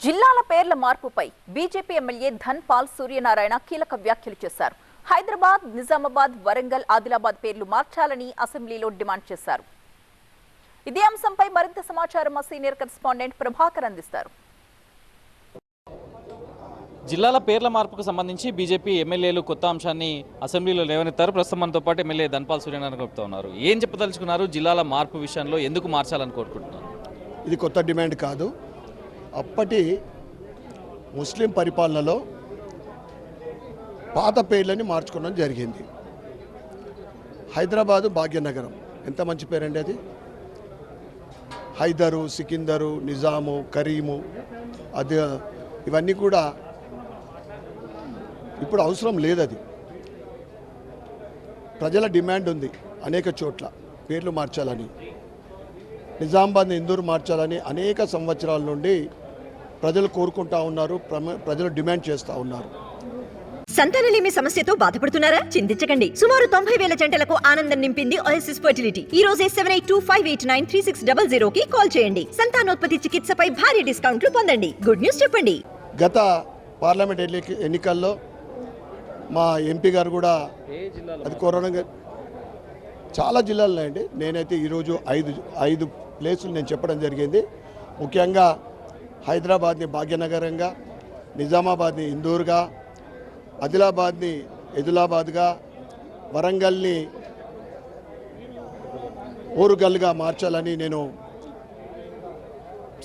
జిల్లాల పేర్ల మార్పుపై బీజేపీ ఎమ్మెల్యే ధన్పాల్ సూర్యనారాయణ కీలక వ్యాఖ్యలు చేశారు. హైదరాబాద్ నిజామాబాద్ వరంగల్ ఆదిలాబాద్ పేర్లు మార్చాలని అసెంబ్లీలో డిమాండ్ చేశారు. ఇదే అంశంపై మరింత సమాచారం మా సీనియర్ కరెస్పాండెంట్ ప్రభాకర్ అందిస్తారు. జిల్లాల పేర్ల మార్పుకు సంబంధించి బీజేపీ ఎమ్మెల్యేలు కొత్త అంశాన్ని అసెంబ్లీలో లేవనెత్తారు. ప్రస్తుతం మనతో పాటు ఎమ్మెల్యే ధన్పాల్ సూర్యనారాయణ చెప్తా ఉన్నారు. ఏం చెప్పదలుచుకున్నారు? జిల్లాల మార్పు విషయంలో ఎందుకు మార్చాలని కోరుకుంటున్నారు? ఇది కొత్త డిమాండ్ కాదు. అప్పటి ముస్లిం పరిపాలనలో పాత పేర్లని మార్చుకోవడం జరిగింది. హైదరాబాదు భాగ్యనగరం. ఎంత మంచి పేరండి అది? హైదరు సికిందరు నిజాము కరీము అది ఇవన్నీ కూడా ఇప్పుడు అవసరం లేదు అది ప్రజల డిమాండ్ ఉంది అనేక చోట్ల పేర్లు మార్చాలని. నిజామాబాద్ని ఇందూరు మార్చాలని అనేక సంవత్సరాల నుండి ప్రజలు కోరుకుంటా ఉన్నారు ప్రజలు డిమాండ్ చేస్తూ ఉన్నారు. సంతానలేమి సమస్యతో బాధపడుతున్నారా? చింతించకండి. సుమారు తొంభై వేల జంటలకు ఆనందం నింపింది ఓఎస్ఎస్ ఫర్టిలిటీ ఈ రోజే seven eight two five eight nine three six double zero కి కాల్ చేయండి. సంతానోత్పత్తి చికిత్సపై భారీ డిస్కౌంట్లు పొందండి. గుడ్ న్యూస్ చెప్పండి. గత పార్లమెంట్ ఎన్ని- ఎన్నికల్లో మా ఎంపీ గారు కూడా అది కరోనా చాలా జిల్లాల్లో అండి నేనైతే ఈరోజు ఐదు ఐదు ప్లేసులు నేను చెప్పడం జరిగింది. ముఖ్యంగా హైదరాబాద్ని భాగ్యనగరంగా నిజామాబాద్ని ఇందూరుగా ఆదిలాబాద్ని ఎదులాబాద్గా వరంగల్ని ఓరుగల్గా మార్చాలని నేను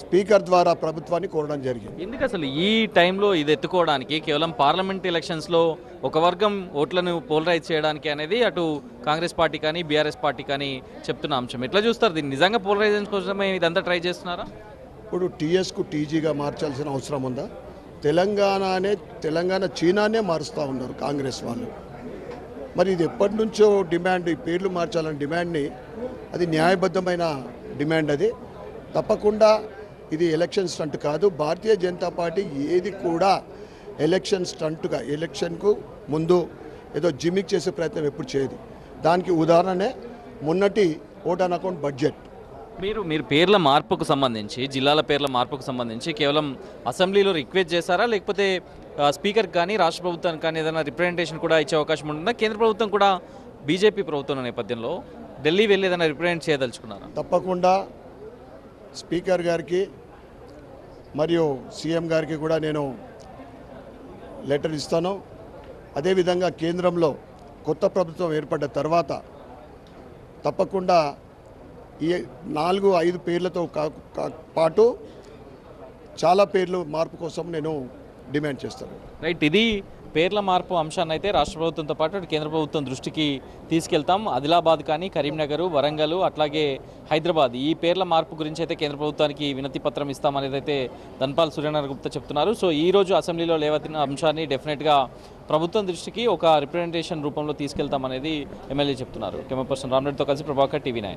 స్పీకర్ ద్వారా ప్రభుత్వాన్ని కోరడం జరిగింది. ఎందుకు అసలు ఈ టైంలో ఇది ఎత్తుకోవడానికి కేవలం పార్లమెంట్ ఎలక్షన్స్లో ఒక వర్గం ఓట్లను పోలరైజ్ చేయడానికి అనేది అటు కాంగ్రెస్ పార్టీ కానీ బీఆర్ఎస్ పార్టీ కానీ చెప్తున్న అంశం. ఎట్లా చూస్తారు? దీన్ని నిజంగా పోలరైజేషన్ కోసమే ఇదంతా ట్రై చేస్తున్నారా? ఇప్పుడు టీఎస్కు టీజీగా మార్చాల్సిన అవసరం ఉందా? తెలంగాణనే తెలంగాణ చీనానే మారుస్తూ ఉన్నారు కాంగ్రెస్ వాళ్ళు. మరి ఇది ఎప్పటి నుంచో డిమాండ్ ఈ పేర్లు మార్చాలని డిమాండ్ని అది న్యాయబద్ధమైన డిమాండ్ అది. తప్పకుండా ఇది ఎలక్షన్ స్టంట్ కాదు. భారతీయ జనతా పార్టీ ఏది కూడా ఎలక్షన్ స్టంట్గా ఎలక్షన్కు ముందు ఏదో జిమ్మిక్ చేసే ప్రయత్నం ఎప్పుడు చేయదు. దానికి ఉదాహరణనే మొన్నటి ఓట్ అకౌంట్ బడ్జెట్. మీరు మీరు పేర్ల మార్పుకు సంబంధించి జిల్లాల పేర్ల మార్పుకు సంబంధించి కేవలం అసెంబ్లీలో రిక్వెస్ట్ చేశారా? లేకపోతే స్పీకర్ కానీ రాష్ట్ర ప్రభుత్వానికి కానీ ఏదైనా రిప్రజెంటేషన్ కూడా ఇచ్చే అవకాశం ఉంటుందా? కేంద్ర ప్రభుత్వం కూడా బీజేపీ ప్రభుత్వం నేపథ్యంలో ఢిల్లీ వెళ్ళి ఏదైనా రిప్రజెంట్ చేయదలుచుకున్నారా? తప్పకుండా. స్పీకర్ గారికి మరియు సీఎం గారికి కూడా నేను లెటర్ ఇస్తాను. అదేవిధంగా కేంద్రంలో కొత్త ప్రభుత్వం ఏర్పడ్డ తర్వాత తప్పకుండా ఈ నాలుగు ఐదు పేర్లతో కా- పాటు చాలా పేర్లు మార్పు కోసం నేను డిమాండ్ చేస్తాను. రైట్ ఇది పేర్ల మార్పు అంశాన్ని అయితే రాష్ట్ర ప్రభుత్వంతో పాటు కేంద్ర ప్రభుత్వం దృష్టికి తీసుకెళ్తాం. ఆదిలాబాద్ కానీ కరీంనగర్ వరంగల్ అట్లాగే హైదరాబాద్ ఈ పేర్ల మార్పు గురించి అయితే కేంద్ర ప్రభుత్వానికి వినతి పత్రం ఇస్తామనేది అయితే ధన్పాల్ సూర్యనారాయణ గుప్తా చెప్తున్నారు. సో ఈ రోజు అసెంబ్లీలో లేవతిన అంశాన్ని డెఫినెట్గా ప్రభుత్వం దృష్టికి ఒక రిప్రజెంటేషన్ రూపంలో తీసుకెళ్తామనేది ఎమ్మెల్యే చెప్తున్నారు. కెమెరా పర్సన్ రామ్రెడ్డితో కలిసి ప్రభాకర్ టీవీ నైన్.